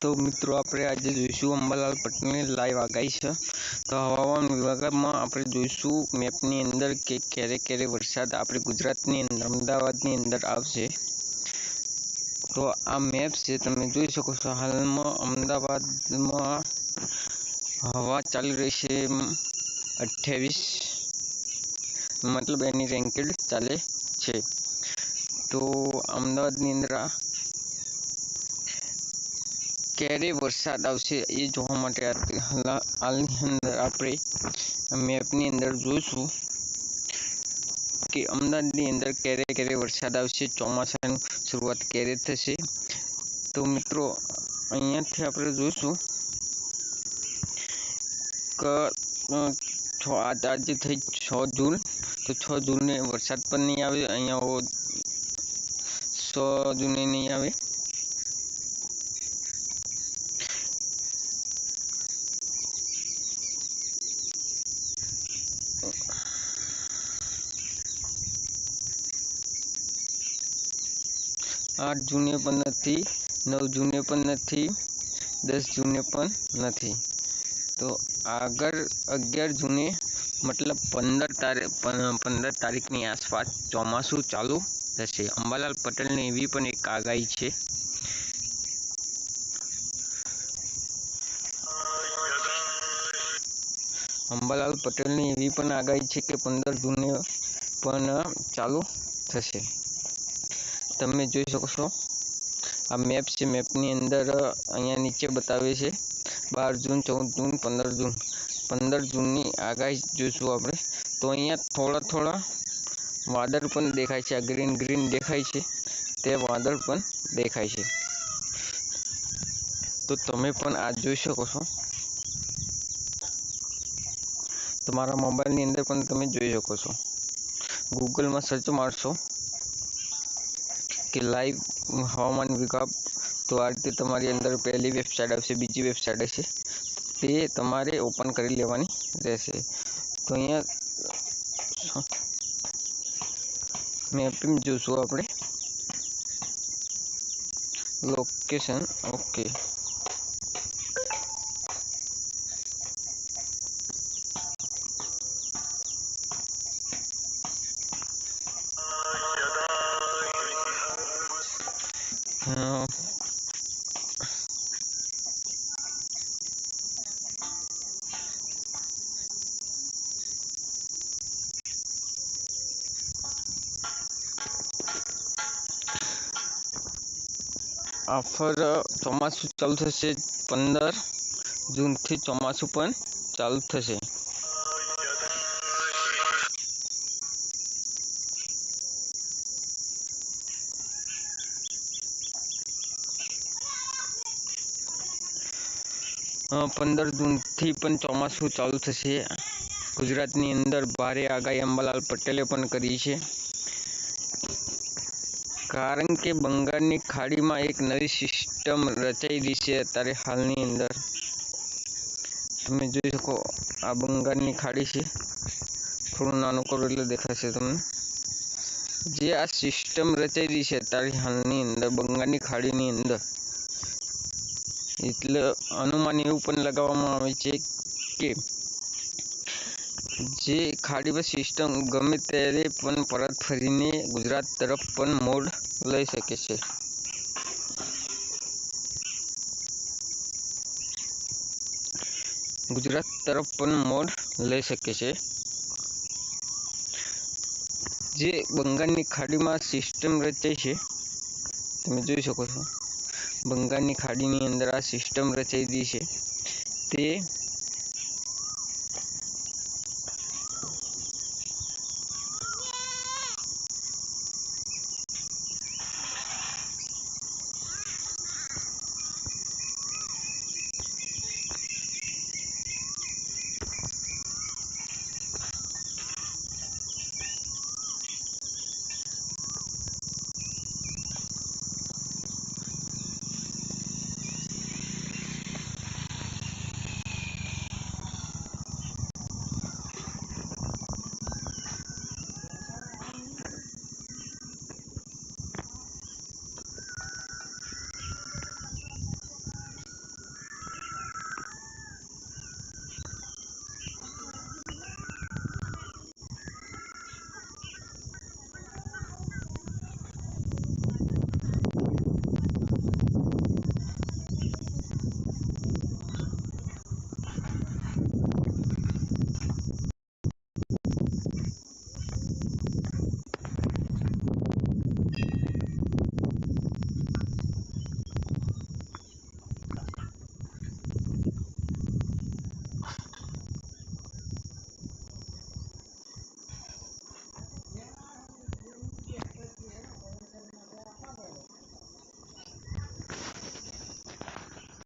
તો મિત્રો આપણે આજે જોઈશું અંબાલાલ પટેલની લાઈવ આગાહી છે. તો હવામાન વિભાગમાં આપણે જોઈશું મેપની અંદર કે ક્યારે ક્યારે વરસાદ આપણે ગુજરાતની અંદર, અમદાવાદની અંદર આવશે. તો આ મેપ છે તમે જોઈ શકો છો, હાલમાં અમદાવાદમાં હવા ચાલી રહી છે અઠ્યાવીસ. મતલબ એની રેન્કેડ ચાલે છે. તો અમદાવાદની અંદર આ ક્યારે વરસાદ આવશે એ જોવા માટે હાલની અંદર આપણે મેપની અંદર જોઈશું કે અમદાવાદની અંદર ક્યારે ક્યારે વરસાદ આવશે, ચોમાસાની શરૂઆત ક્યારે થશે. તો મિત્રો, અહીંયાથી આપણે જોઈશું કે છ, આજે થઈ છ જૂન. તો છ જૂને વરસાદ પણ નહીં આવે, અહીંયા છ જૂને નહીં આવે. આઠ જૂને પણ નથી, નવ જૂને પણ નથી, દસ જૂને પણ નથી. તો આગળ અગિયાર જૂને, મતલબ પંદર તારીખ પંદર તારીખની આસપાસ ચોમાસું ચાલુ થશે અંબાલાલ પટેલની એવી પણ એક આગાહી છે. અંબાલાલ પટેલની એવી પણ આગાહી છે કે પંદર જૂને પણ ચાલુ થશે. તમે જોઈ શકો છો. આ મેપ છે મેપની અંદર અહીંયા નીચે બતાવે છે. બાર જૂન, ચૌદ જૂન, પંદર જૂન. પંદર જૂનની આગાહી જોઈશું આપણે. તો અહીંયા થોડા થોડા વાદળ પણ દેખાય છે. આ ગ્રીન ગ્રીન દેખાય છે. તે વાદળ પણ દેખાય છે. તો તમે પણ આ જોઈ શકો છો. તમારા મોબાઈલની અંદર પણ તમે જોઈ શકો છો. ગૂગલમાં સર્ચ મારશો. કે લાઈવ હવામાન વિભાગ તો આ રીતે તમારી અંદર પહેલી વેબસાઇટ આવશે, બીજી વેબસાઇટ હશે, તે તમારે ઓપન કરી લેવાની રહેશે. તો અહીંયા મેપિંગ જોઈશું આપણે. લોકેશન ઓકે હા ઓફર ચોમાસું ચાલુ થશે પંદર જૂનથી ચોમાસું પણ ચાલુ થશે. પંદર જૂનથી પણ ચોમાસું ચાલુ થશે. ગુજરાતની અંદર ભારે આગાહી અંબાલાલ પટેલે પણ કરી છે. કારણ કે બંગાળની ખાડીમાં એક નવી સિસ્ટમ રચાઈ રહી છે અત્યારે હાલની અંદર. તમે જોઈ શકો આ બંગાળની ખાડી છે. થોડું નાનું કરો એટલે દેખાશે તમને. જે આ સિસ્ટમ રચાઈ રહી છે અત્યારે હાલની અંદર, બંગાળની ખાડીની અંદર. એટલે અનુમાન એવું પણ લગાવવામાં આવે છે કે જે ખાડી પર સિસ્ટમ ગમે ત્યારે પણ પરત ફરીને ગુજરાત તરફ પણ મોડ લઈ શકે છે. ગુજરાત તરફ પણ મોડ લઈ શકે છે. જે બંગાળની ખાડીમાં સિસ્ટમ રચાય છે, તમે જોઈ શકો છો. બંગાળની ખાડીની અંદર આ સિસ્ટમ રચાઈ રહી છે. તે